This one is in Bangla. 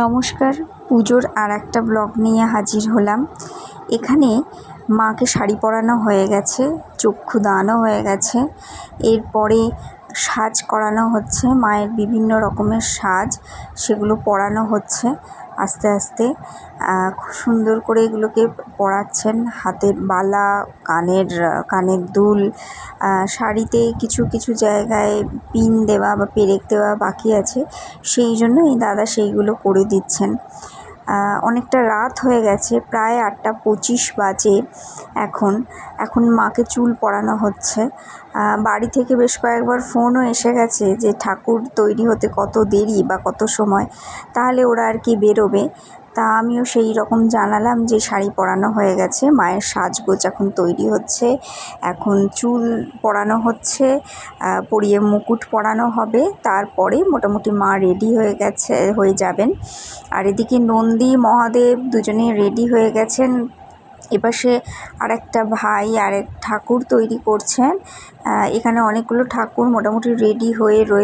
নমস্কার, পুজোর আর একটা ব্লগ নিয়ে হাজির হলাম। এখানে মাকে শাড়ি পরানো হয়ে গেছে, চক্ষু দানও হয়ে গেছে। এরপরে সাজ করানো হচ্ছে, মায়ের বিভিন্ন রকমের সাজ, সেগুলো পরানো হচ্ছে। আস্তে আস্তে খুব সুন্দর করে এগুলোকে পরাচ্ছেন। হাতের বালা, কানের কানের দুল শাড়িতে কিছু কিছু জায়গায় পিন দেওয়া বা পেরেক দেওয়া বাকি আছে। সেই জন্য এই দাদা সেইগুলো করে দিচ্ছেন। অনেকটা রাত হয়ে গেছে, প্রায় আটটা পঁচিশ বাজে এখন। এখন মাকে চুল পরানো হচ্ছে। বাড়ি থেকে বেশ কয়েকবার ফোনও এসে গেছে যে ঠাকুর তৈরি হতে কত দেরি বা কত সময়, তাহলে ওরা আর কি বেরোবে। তা আমিও সেই রকম জানালাম যে শাড়ি পরানো হয়ে গেছে। মায়ের সাজগোজ এখন তৈরি হচ্ছে। এখন চুল পরানো হচ্ছে পরিয়ে মুকুট পরানো হবে। তারপরে মোটামুটি মা রেডি হয়ে গেছে, হয়ে যাবেন। আর এদিকে নন্দী, মহাদেব দুজনে রেডি হয়ে গেছেন। এপাশে আরেকটা ভাই, আরেক ঠাকুর তৈরি করছেন। এখানে অনেকগুলো ঠাকুর মোটামুটি রেডি হয়ে রয়ে